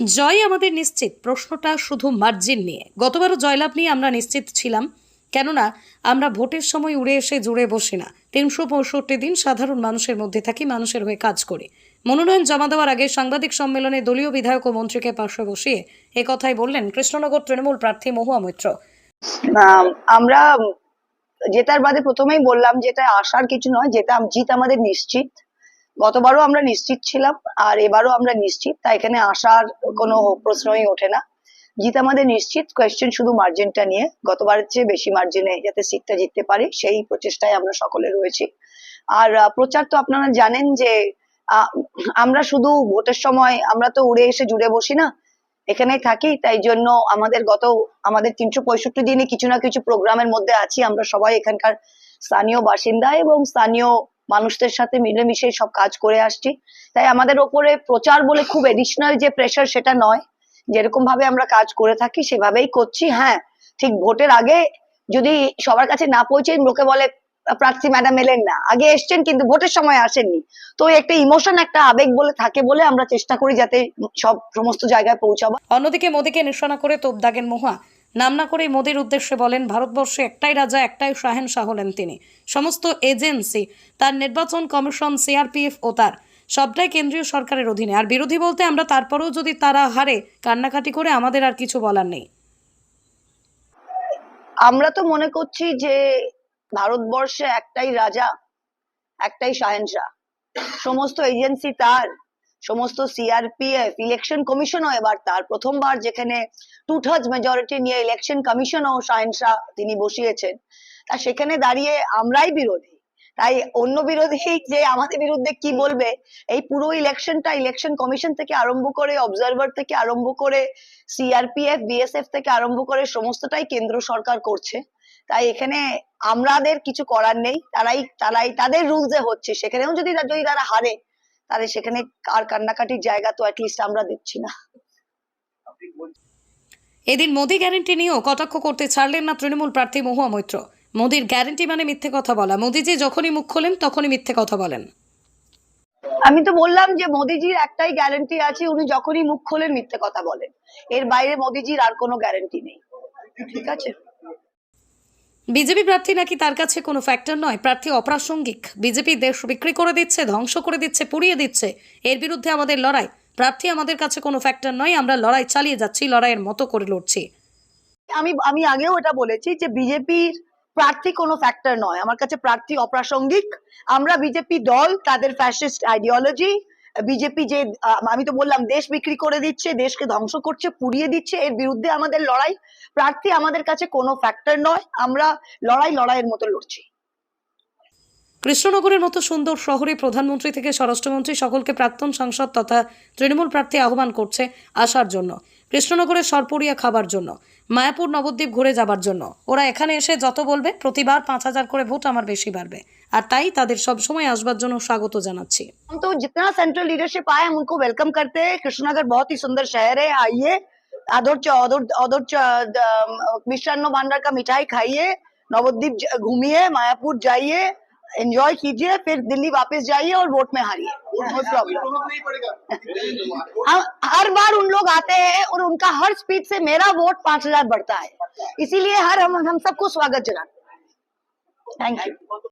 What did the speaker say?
জয় আমাদের নিশ্চিত, প্রশ্নটা শুধু মার্জিন নিয়ে। গতবারও জয়লাভ নিয়ে আমরা নিশ্চিত ছিলাম, কেননা আমরা ভোটের সময় উড়ে এসে জুড়ে বসি না। তিনশো পঁয়ষট্টি দিন সাধারণ মানুষের মধ্যে থাকি, মানুষের হয়ে কাজ করি। মনোনয়ন জমা দেওয়ার আগে সাংবাদিক সম্মেলনে দলীয় বিধায়ক ও মন্ত্রীকে পাশে বসিয়ে এ কথাই বললেন কৃষ্ণনগর তৃণমূল প্রার্থী মহুয়া মৈত্র। আমরা জেতার বাদে প্রথমেই বললাম যেটা আসার কিছু নয়, যেটা জিত আমাদের নিশ্চিত। গতবারও আমরা নিশ্চিত ছিলাম, আর এবারও আমরা নিশ্চিত তাই এখানে আসার কোনো প্রশ্নই ওঠে না। জিত আমাদের নিশ্চিত কোয়েশ্চেন শুধু মার্জিনটা নিয়ে, গতবারের চেয়ে বেশি মার্জিনে যাতে সিটটা জিততে পারি, সেই প্রচেষ্টায় আমরা সকলে রয়েছি। আর প্রচার তো আপনারা জানেন যে আমরা শুধু ভোটের সময় আমরা তো উড়ে এসে জুড়ে বসি না এখানেই থাকি, তাই জন্য আমাদের গত, আমাদের তিনশো পঁয়ষট্টি দিনে কিছু না কিছু প্রোগ্রামের মধ্যে আছি, আমরা সবাই এখানকার স্থানীয় বাসিন্দা এবং স্থানীয় মানুষদের সাথে মিলেমিশে সব কাজ করে আসছি। তাই আমাদের ওপরে প্রচার বলে খুব এডিশনাল যে প্রেশার সেটা নয়। যেরকম ভাবে আমরা কাজ করে থাকি সেভাবেই করছি। হ্যাঁ ঠিক ভোটের আগে যদি সবার কাছে না পৌঁছে লোকে বলে, প্রার্থী ম্যাডাম এলেন না। আগে এসছেন কিন্তু ভোটের সময় আসেননি। তো একটা ইমোশন একটা আবেগ বলে থাকে বলে আমরা চেষ্টা করি যাতে সব সমস্ত জায়গায় পৌঁছাবো। অন্যদিকে মোদীকে নিশানা করে তোপ দাগেন মহুয়া নাম না করে মোদীর উদ্দেশ্যে বলেন, ভারতবর্ষে একটাই রাজা, একটাই শাহেনশাহ হলেন তিনি। সমস্ত এজেন্সি, তার নির্বাচন কমিশন, সিআরপিএফ ও তার, সবটাই কেন্দ্রীয় সরকারের অধীনে। আর বিরোধী বলতে আমরা তারপরেও যদি তারা হারে কান্নাকাটি করে, আমাদের আর কিছু বলার নেই। আমরা তো মনে করছি যে ভারতবর্ষে একটাই রাজা, একটাই শাহেনশাহ সমস্ত এজেন্সি তার। সমস্ত সিআরপিএফ ইলেকশন কমিশনও এবার তার প্রথমবার যেখানে টু থার্ডস মেজরিটি নিয়ে ইলেকশন কমিশনও শাহেনশাহ তিনি বসিয়েছেন। তা সেখানে দাঁড়িয়ে আমরাই বিরোধী। তাই অন্য বিরোধী যে আমাদের বিরুদ্ধে কি বলবে, এই পুরো ইলেকশনটা ইলেকশন কমিশন থেকে আরম্ভ করে অবজারভার থেকে আরম্ভ করে সিআরপিএফ বিএসএফ থেকে আরম্ভ করে সমস্তটাই কেন্দ্র সরকার করছে। তাই এখানে আমাদের কিছু করার নেই। তারাই তারাই, তাদের রুলসে হচ্ছে। সেখানেও যদি যদি তারা হারে তাহলে সেখানে আর কান্নাকাটির জায়গা তো অ্যাটলিস্ট আমরা দিচ্ছি না। এদিন মোদী গ্যারেন্টি নিয়েও কটাক্ষ করতে ছাড়লেন না তৃণমূল প্রার্থী মহুয়া মৈত্র। মোদীর গ্যারেন্টি মানে মিথ্যে কথা বলা। মোদীজি যখনই মুখ খোলেন তখনই মিথ্যে কথা বলেন। আমি তো বললাম যে মোদিজির একটাই গ্যারান্টি আছে উনি যখনই মুখ খোলেন মিথ্যে কথা বলেন। এর বাইরে মোদিজির আর কোনো গ্যারান্টি নেই। ঠিক আছে? বিজেপি প্রার্থী নাকি তার কাছে কোনো ফ্যাক্টর নয়? প্রার্থী অপ্রাসঙ্গিক। বিজেপি দেশ বিক্রি করে দিচ্ছে, ধ্বংস করে দিচ্ছে, পুড়িয়ে দিচ্ছে। এর বিরুদ্ধে আমাদের লড়াই। প্রার্থী আমাদের কাছে কোনো ফ্যাক্টর নয়, আমরা লড়াই চালিয়ে যাচ্ছি, লড়াইয়ের মতো করে লড়ছি। আমি আমি আগেও এটা বলেছি যে বিজেপির প্রার্থী কোনো ফ্যাক্টর নয়। আমার কাছে প্রার্থী অপ্রাসঙ্গিক। আমরা বিজেপি দল, তাদের ফ্যাসিস্ট আইডিওলজি বিজেপি যে আমি তো বললাম, দেশ বিক্রি করে দিচ্ছে, দেশকে ধ্বংস করছে, পুড়িয়ে দিচ্ছে, এর বিরুদ্ধে আমাদের লড়াই। প্রার্থী আমাদের কাছে কোনো ফ্যাক্টর নয়, আমরা লড়াই লড়াইয়ের মতো লড়ছি। কৃষ্ণনগরের মতো সুন্দর শহরে প্রধানমন্ত্রী থেকে স্বরাষ্ট্রমন্ত্রী সকলকে প্রাক্তন সাংসদ তথা তৃণমূল প্রার্থী আহ্বান করছে আসার জন্য। কৃষ্ণনগরের সরপুরিয়া খাবার জন্য মায়াপুর নবদ্বীপ ঘুরে যাবার জন্য ওরা এখানে এসে যত বলবে প্রতিবার পাঁচ হাজার করে ভোট আমার বেশি বাড়বে আর তাই তাদের সবসময় আসবার জন্য স্বাগত জানাচ্ছি हम तो जितना सेंट्रल लीडरशिप आए हम उनको वेलकम करते हैं कृष्णनगर बहुत ही सुंदर शहर है आइए अदर अदर अदर मिष्टान्न भांडार का मिठाई खाइए नवद्वीप ज- घूमिए मायापुर जाइए एंजॉय कीजिए फिर दिल्ली वापस जाइए और वोट में हारिए। नो प्रॉब्लम हम हर बार उन लोग आते हैं और उनका हर स्पीच से मेरा वोट पाँच हज़ार बढ़ता है। इसीलिए हर हम हम सबको स्वागत जनाते थैंक यू